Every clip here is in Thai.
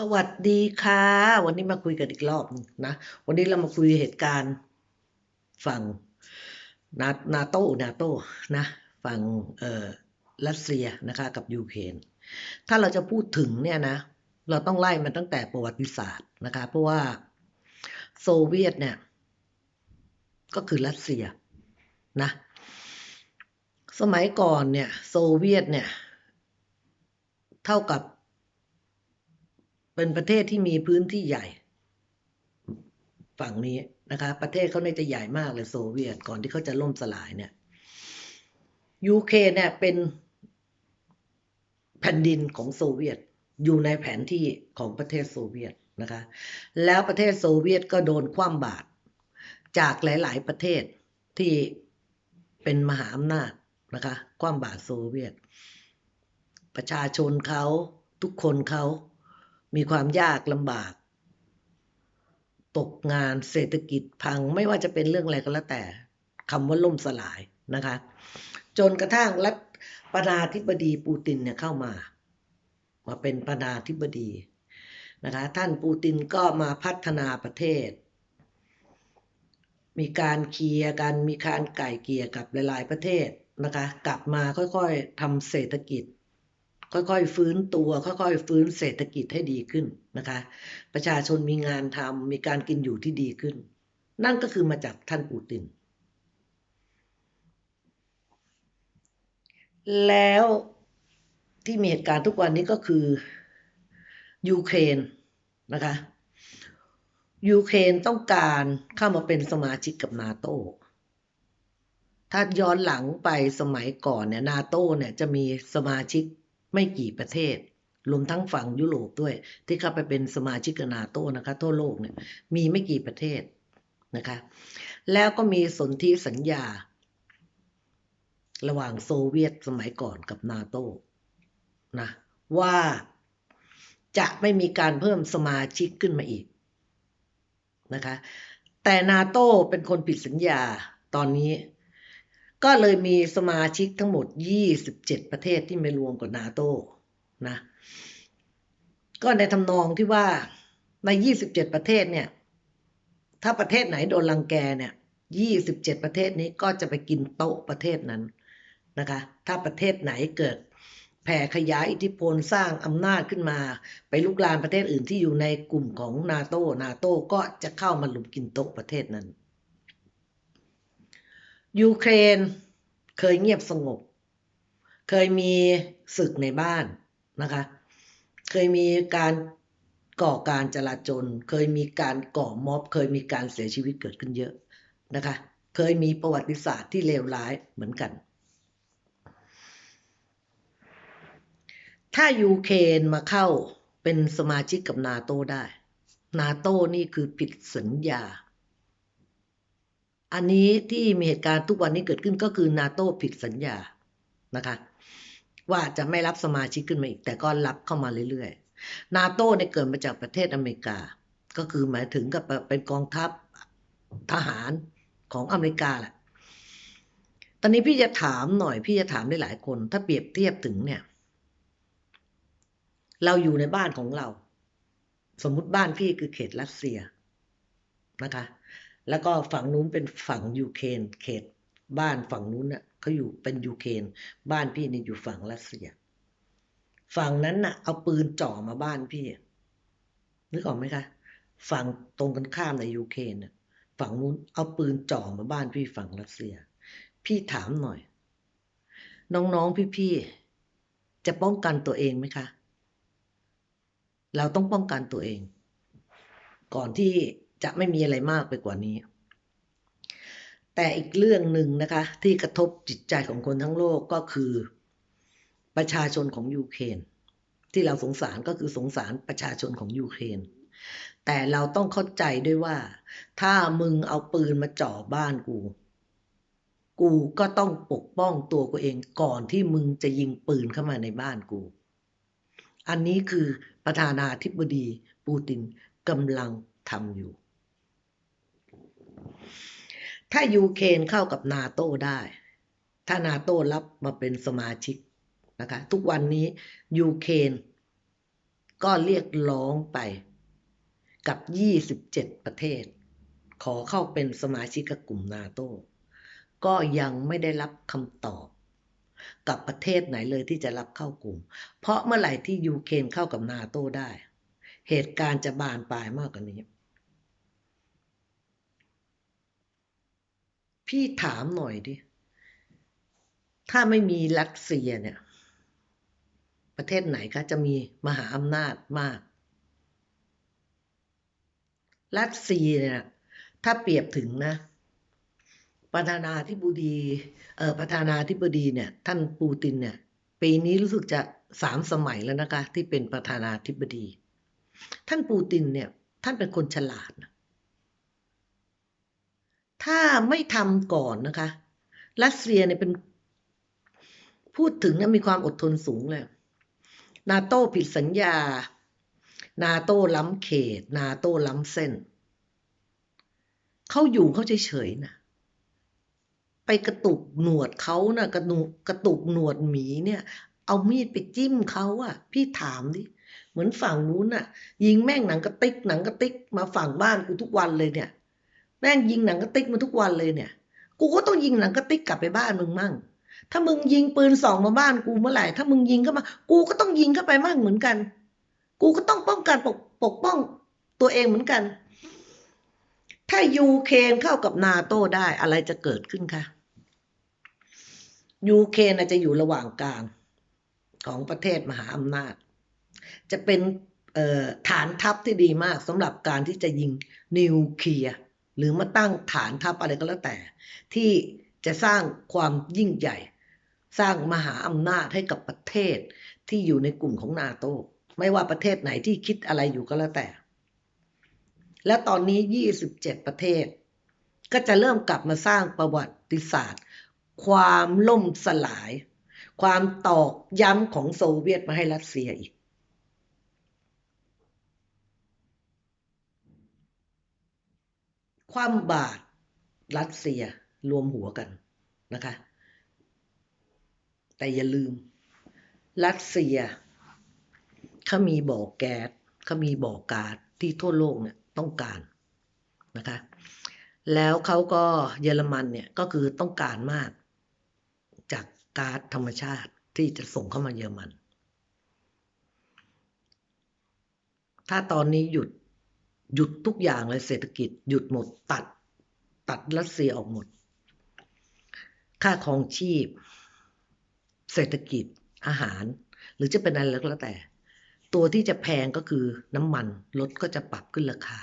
สวัสดีค่ะ วันนี้มาคุยกันอีกรอบหนึ่งนะ วันนี้เรามาคุยเหตุการณ์ฝั่งนานาโต้นาโต้นะฝั่งเอ่อรัสเซียนะคะกับยูเครนถ้าเราจะพูดถึงเนี่ยนะ เราต้องไล่มันตั้งแต่ประวัติศาสตร์นะคะ เพราะว่าโซเวียตเนี่ย ก็คือรัสเซียนะ สมัยก่อนเนี่ย โซเวียตเนี่ย เท่ากับ เป็นประเทศที่มีพื้นที่ใหญ่ ฝั่งนี้นะคะ ประเทศเขาเนี่ยจะใหญ่มากเลยโซเวียตก่อนที่เขาจะล่มสลายเนี่ยยูเคนเนี่ยเป็นแผ่นดินของโซเวียตอยู่ในแผนที่ของประเทศโซเวียตนะคะ แล้วประเทศโซเวียตก็โดนคว่ำบาตรจากหลาย ๆ ประเทศที่เป็นมหาอำนาจนะคะ คว่ำบาตรโซเวียต ประชาชนเขาทุกคนเขา มีความยากลำบาก ตกงานเศรษฐกิจพังไม่ว่าจะเป็นเรื่องอะไรก็แล้วแต่คำว่าล่มสลายนะคะ จนกระทั่งรัฐประธานธิบดีปูตินเนี่ยเข้ามา มาเป็นประธานธิบดีนะคะ ท่านปูตินก็มาพัฒนาประเทศ มีการเคลียร์กันมีการไก่เกลี่ยกับหลาย ๆ ประเทศนะคะ กลับมาค่อยๆทำเศรษฐกิจ ค่อยๆฟื้นตัว ค่อยๆฟื้นเศรษฐกิจให้ดีขึ้นนะคะ ประชาชนมีงานทำมีการกินอยู่ที่ดีขึ้น นั่นก็คือมาจากท่านปูติน แล้วที่มีเหตุการณ์ทุกวันนี้ก็คือยูเครนนะคะยูเครนต้องการเข้ามาเป็นสมาชิกกับนาโตถ้าย้อนหลังไปสมัยก่อนเนี่ยนาโตเนี่ยจะมีสมาชิก ไม่กี่ประเทศ รวมทั้งฝั่งยุโรปด้วย ที่เข้าไปเป็นสมาชิกนาโตนะคะทั่วโลกเนี่ยมีไม่กี่ประเทศนะคะ แล้วก็มีสนธิสัญญา ระหว่างโซเวียตสมัยก่อนกับนาโตนะว่าจะไม่มีการเพิ่มสมาชิกขึ้นมาอีกนะคะ แต่นาโตเป็นคนผิดสัญญาตอนนี้ ก็เลยมีสมาชิกทั้งหมด 27 ประเทศที่ไม่รวมกับนาโตนะ ก็ในทำนองที่ว่าใน 27 ประเทศเนี่ย ถ้าประเทศไหนโดนรังแกเนี่ย 27 ประเทศนี้ก็จะไปกินโต๊ะประเทศนั้นนะคะ ถ้าประเทศไหนเกิดแผ่ขยายอิทธิพลสร้างอำนาจขึ้นมา ไปลุกลามประเทศอื่นที่อยู่ในกลุ่มของนาโตนาโตก็จะเข้ามาลุมกินโต๊ะประเทศนั้น ยูเครนเคยเงียบสงบ เคยมีศึกในบ้านนะคะ เคยมีการก่อการจลาจล เคยมีการก่อม็อบ เคยมีการเสียชีวิตเกิดขึ้นเยอะนะคะ เคยมีประวัติศาสตร์ที่เลวร้ายเหมือนกัน ถ้ายูเครนมาเข้าเป็นสมาชิกกับนาโตได้ นาโตนี่คือผิดสัญญา อันนี้ที่มีเหตุการณ์ทุกวันนี้เกิดขึ้นก็คือนาโตผิดสัญญานะคะ ว่าจะไม่รับสมาชิกขึ้นมาอีก แต่ก็รับเข้ามาเรื่อยๆนาโตเนี่ยเกิดมาจากประเทศอเมริกา ก็คือหมายถึงกับเป็นกองทัพทหารของอเมริกาแหละตอนนี้พี่จะถามหน่อย พี่จะถามได้หลายคน ถ้าเปรียบเทียบถึงเนี่ย เราอยู่ในบ้านของเรา สมมุติบ้านพี่คือเขตรัสเซียนะคะ แล้วก็ฝั่งนู้นเป็นฝั่งยูเครนเขตบ้านฝั่งนู้นน่ะเขาอยู่เป็นยูเครนบ้านพี่นี่อยู่ฝั่งรัสเซีย ฝั่งนั้นน่ะ เอาปืนจ่อมาบ้านพี่นึกออกไหมคะฝั่งตรงกันข้ามในยูเครนน่ะฝั่งนู้นเอาปืนจ่อมาบ้านพี่ฝั่งรัสเซีย พี่ถามหน่อย น้องๆพี่ๆจะป้องกันตัวเองไหมคะ เราต้องป้องกันตัวเอง ก่อนที่ จะไม่มีอะไรมากไปกว่านี้ แต่อีกเรื่องหนึ่งนะคะที่กระทบจิตใจของคนทั้งโลกก็คือประชาชนของยูเครนที่เราสงสารก็คือสงสารประชาชนของยูเครนแต่เราต้องเข้าใจด้วยว่า ถ้ามึงเอาปืนมาจ่อบ้านกู กูก็ต้องปกป้องตัวกูเองก่อนที่มึงจะยิงปืนเข้ามาในบ้านกู อันนี้คือประธานาธิบดีปูตินกำลังทำอยู่ ถ้ายูเครนเข้ากับนาโต้ได้ ถ้านาโต้รับมาเป็นสมาชิกนะคะทุกวันนี้ยูเครนก็เรียกร้องไปกับ 27 ประเทศ ขอเข้าเป็นสมาชิกกลุ่มนาโตก็ยังไม่ได้รับคำตอบ กับประเทศไหนเลยที่จะรับเข้ากลุ่ม เพราะเมื่อไหร่ที่ยูเครนเข้ากับนาโตได้ เหตุการณ์จะบานปลายมากกว่านี้ พี่ถามหน่อยดิ ถ้าไม่มีรัสเซียเนี่ย ประเทศไหนคะจะมีมหาอำนาจมาก รัสเซียเนี่ยถ้าเปรียบถึงนะ ประธานาธิบดีเอ่อประธานาธิบดีเนี่ย ท่านปูตินเนี่ย ปีนี้รู้สึกจะสามสมัยแล้วนะคะ ที่เป็นประธานาธิบดี ท่านปูตินเนี่ย ท่านเป็นคนฉลาดนะ ถ้าไม่ทำก่อนนะคะ รัสเซียเนี่ยเป็นพูดถึงนะมีความอดทนสูงเลย นาโต้ผิดสัญญา นาโต้ล้ำเขต นาโต้ล้ำเส้น เขาอยู่เขาเฉยๆนะ ไปกระตุกหนวดเขานะ่ะกระนุกระตุกหนวดหมีเนี่ย เอามีดไปจิ้มเขาอะพี่ถามดิ เหมือนฝั่งนู้นน่ะ ยิงแม่งหนังกระติกหนังกระติกมาฝั่งบ้านกูทุกวันเลยเนี่ย แม่งยิงหนังกระติกมาทุกวันเลยเนี่ย กูก็ต้องยิงหนังกระติกกลับไปบ้านมึงมั่ง ถ้ามึงยิงปืนสองมาบ้านกูเมื่อไหร่ ถ้ามึงยิงเข้ามา กูก็ต้องยิงเข้าไปมั่งเหมือนกัน กูก็ต้องป้องกันปกปกป้องตัวเองเหมือนกัน ถ้ายูเครนเข้ากับนาโต้ได้อะไรจะเกิดขึ้นคะยูเครนอาจจะอยู่ระหว่างกลางของประเทศมหาอำนาจ จะเป็นฐานทัพที่ดีมากสำหรับการที่จะยิงนิวเคลียร์ หรือมาตั้งฐานทัพอะไรก็แล้วแต่ ที่จะสร้างความยิ่งใหญ่ สร้างมหาอำนาจให้กับประเทศที่อยู่ในกลุ่มของนาโต ไม่ว่าประเทศไหนที่คิดอะไรอยู่ก็แล้วแต่ และตอนนี้ 27 ประเทศ ก็จะเริ่มกลับมาสร้างประวัติศาสตร์ ความล่มสลาย ความตอกย้ำของโซเวียตมาให้รัสเซียอีก ความบาดรัสเซียรวมหัวกันนะคะ แต่อย่าลืม รัสเซียเขามีบ่อแก๊สเขามีบ่อกาดที่ทั่วโลกเนี่ยต้องการนะคะ แล้วเขาก็เยอรมันเนี่ยก็คือต้องการมากจากก๊าซธรรมชาติที่จะส่งเข้ามาเยอรมัน ถ้าตอนนี้หยุด หยุดทุกอย่างเลยเศรษฐกิจหยุดหมดตัด ตัดรัสเซียออกหมด ค่าครองชีพ เศรษฐกิจอาหาร หรือจะเป็นอะไรก็แล้วแต่ ตัวที่จะแพงก็คือน้ำมันรถก็จะปรับขึ้นราคา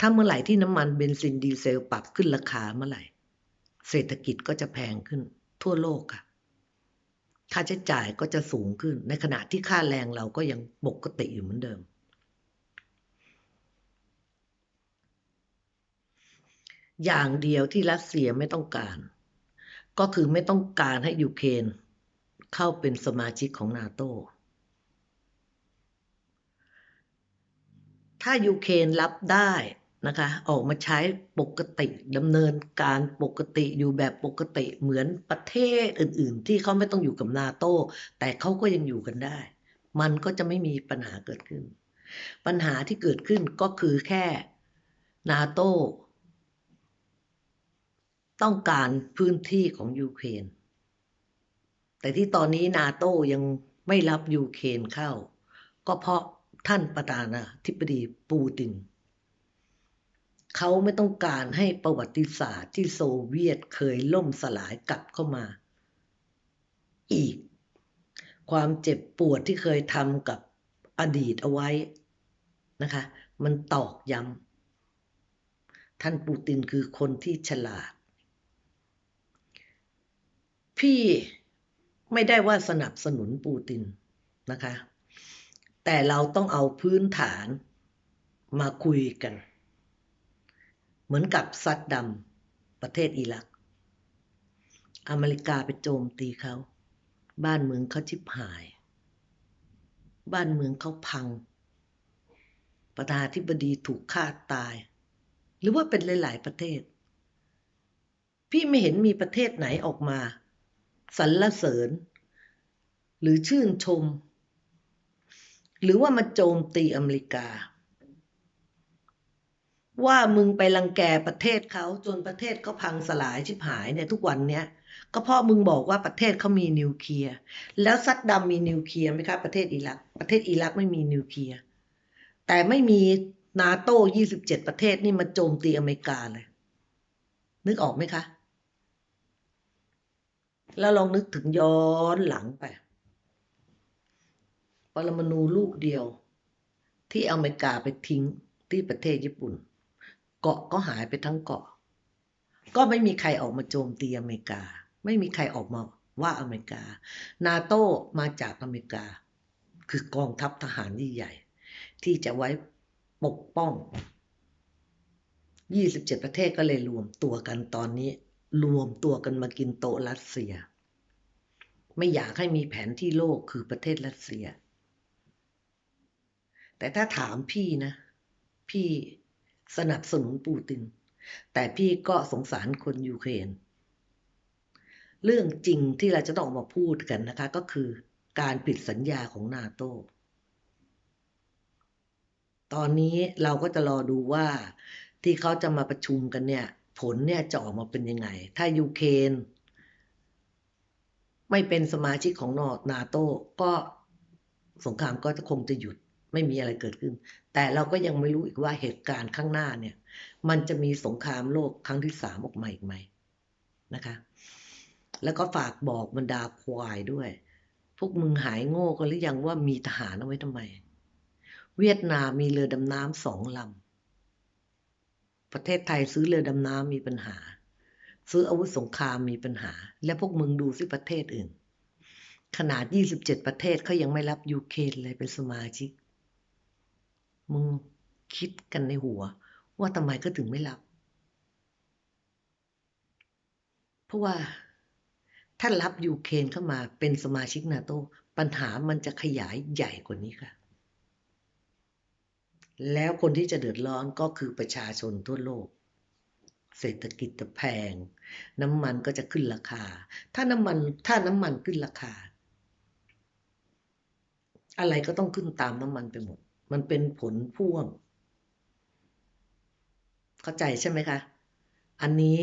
ถ้าเมื่อไหร่ที่น้ำมันเบนซินดีเซลปรับขึ้นราคาเมื่อไหร่ เศรษฐกิจก็จะแพงขึ้นทั่วโลกค่ะค่าใช้จ่ายก็จะสูงขึ้น ในขณะที่ค่าแรงเราก็ยังปกติอยู่เหมือนเดิม อย่างเดียวที่รัสเซียไม่ต้องการ ก็คือไม่ต้องการให้ยูเครนเข้าเป็นสมาชิกของนาโตถ้ายูเครนรับได้นะคะออกมาใช้ปกติดำเนินการปกติอยู่แบบปกติเหมือนประเทศอื่น ๆ ที่เขาไม่ต้องอยู่กับนาโตแต่เขาก็ยังอยู่กันได้ มันก็จะไม่มีปัญหาเกิดขึ้น ปัญหาที่เกิดขึ้นก็คือแค่นาโต ต้องการพื้นที่ของยูเครน แต่ที่ตอนนี้นาโตยังไม่รับยูเครนเข้า ก็เพราะท่านประธานาธิบดีปูติน เขาไม่ต้องการให้ประวัติศาสตร์ที่โซเวียตเคยล่มสลายกลับเข้ามา อีก ความเจ็บปวดที่เคยทำกับอดีตเอาไว้นะคะ มันตอกย้ำท่านปูตินคือคนที่ฉลาด พี่ไม่ได้ว่าสนับสนุนปูตินนะคะ แต่เราต้องเอาพื้นฐานมาคุยกัน เหมือนกับซัดดำประเทศอิรัก อเมริกาไปโจมตีเขา บ้านเมืองเขาชิบหาย บ้านเมืองเขาพัง ประธานธิบดีถูกฆ่าตาย หรือว่าเป็นหลาย ๆ ประเทศ พี่ไม่เห็นมีประเทศไหนออกมา สรรเสริญ หรือชื่นชม หรือว่ามาโจมตีอเมริกา ว่ามึงไปรังแกประเทศเขาจนประเทศเขาพังสลายชิบหายเนี่ยทุกวันเนี้ยก็เพราะมึงบอกว่าประเทศเขามีนิวเคลียร์แล้วซัดดำมีนิวเคลียร์ไหมครับประเทศอิรัก ประเทศอิรักไม่มีนิวเคลียร์แต่ไม่มีนาโต้ยี่สิบเจ็ดประเทศนี่มาโจมตีอเมริกาเลย นึกออกไหมคะ แล้วลองนึกถึงย้อนหลังไป ปรมาณูลูกเดียว ที่อเมริกาไปทิ้งที่ประเทศญี่ปุ่น เกาะก็หายไปทั้งเกาะ ก็ไม่มีใครออกมาโจมตีอเมริกา ไม่มีใครออกมาว่าอเมริกา นาโต้มาจากอเมริกา คือกองทัพทหารที่ใหญ่ ที่จะไว้ปกป้อง 27 ประเทศก็เลยรวมตัวกันตอนนี้ รวมตัวกันมากินโต๊ะรัสเซีย ไม่อยากให้มีแผนที่โลกคือประเทศรัสเซีย แต่ถ้าถามพี่นะ พี่สนับสนุนปูติน แต่พี่ก็สงสารคนยูเครน เรื่องจริงที่เราจะต้องออกมาพูดกันนะคะ ก็คือการผิดสัญญาของนาโตตอนนี้เราก็จะรอดูว่าที่เขาจะมาประชุมกันเนี่ย ผลเนี่ยจะออกมาเป็นยังไง ถ้ายูเครนไม่เป็นสมาชิกของนอนาโต้ก็สงครามก็จะคงจะหยุดไม่มีอะไรเกิดขึ้น แต่เราก็ยังไม่รู้อีกว่าเหตุการณ์ข้างหน้าเนี่ย มันจะมีสงครามโลกครั้งที่สามออกมาอีกไหมนะคะ แล้วก็ฝากบอกบรรดาควายด้วย พวกมึงหายโง่กันหรือยังว่ามีทหารเอาไว้ทำไม เวียดนามมีเรือดำน้ำสองลำ ประเทศไทยซื้อเรือดำน้ำมีปัญหา ซื้ออาวุธสงครามมีปัญหา และพวกมึงดูสิประเทศอื่น ขนาด 27 ประเทศเขายังไม่รับยูเครนเลยเป็นสมาชิก มึงคิดกันในหัว ว่าทำไมก็ถึงไม่รับ เพราะว่าถ้ารับยูเครนเข้ามาเป็นสมาชิกนาโตปัญหามันจะขยายใหญ่กว่านี้ค่ะ แล้วคนที่จะเดือดร้อนก็คือประชาชนทั่วโลก เศรษฐกิจจะแพง น้ำมันก็จะขึ้นราคา ถ้าน้ำมันถ้าน้ำมันขึ้นราคา อะไรก็ต้องขึ้นตามน้ำมันไปหมด มันเป็นผลพ่วง เข้าใจใช่ไหมคะ อันนี้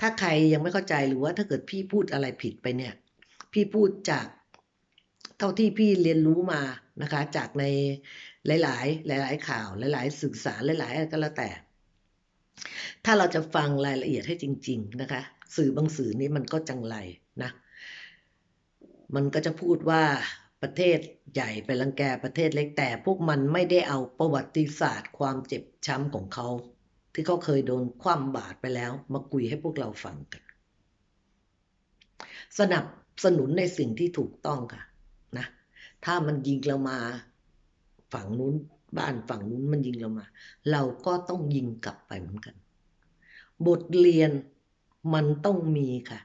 ถ้าใครยังไม่เข้าใจหรือว่าถ้าเกิดพี่พูดอะไรผิดไปเนี่ย พี่พูดจากเท่าที่พี่เรียนรู้มา นะคะ จากในหลาย ๆ หลาย ๆ ข่าวหลาย ๆ สื่อสารหลาย ๆ อะไรก็แล้วแต่ ถ้าเราจะฟังรายละเอียดให้จริง ๆ นะคะ สื่อบางสื่อนี้มันก็จังไรนะ มันก็จะพูดว่าประเทศใหญ่ไปรังแกประเทศเล็กแต่พวกมันไม่ได้เอาประวัติศาสตร์ ความเจ็บช้ำของเขาที่เขาเคยโดนคว่ำบาตรไปแล้ว มาคุยให้พวกเราฟังกัน สนับสนุนในสิ่งที่ถูกต้องค่ะ ถ้ามันยิงเรามา ฝั่งนู้นบ้านฝั่งนู้นมันยิงเรามา เราก็ต้องยิงกลับไปเหมือนกัน บทเรียนมันต้องมีค่ะ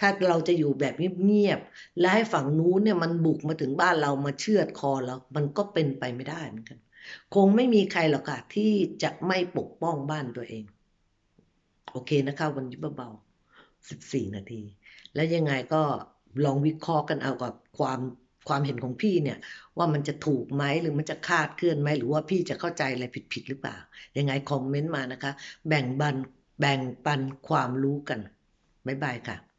ถ้าเราจะอยู่แบบเงียบๆและให้ฝั่งนู้นเนี่ยมันบุกมาถึงบ้านเรามาเชือดคอเรา มันก็เป็นไปไม่ได้เหมือนกัน คงไม่มีใครหรอกค่ะที่จะไม่ปกป้องบ้านตัวเอง โอเคนะคะ วันนี้เบาๆสิบสี่นาที แล้วยังไงก็ลองวิเคราะห์กันเอากับความ ความเห็นของพี่เนี่ย ว่ามันจะถูกไหมหรือมันจะคาดเคลื่อนไหมหรือว่าพี่จะเข้าใจอะไรผิดๆหรือเปล่า ยังไงคอมเมนต์มานะคะ แบ่งบันแบ่งปันความรู้กันบ๊ายบายค่ะ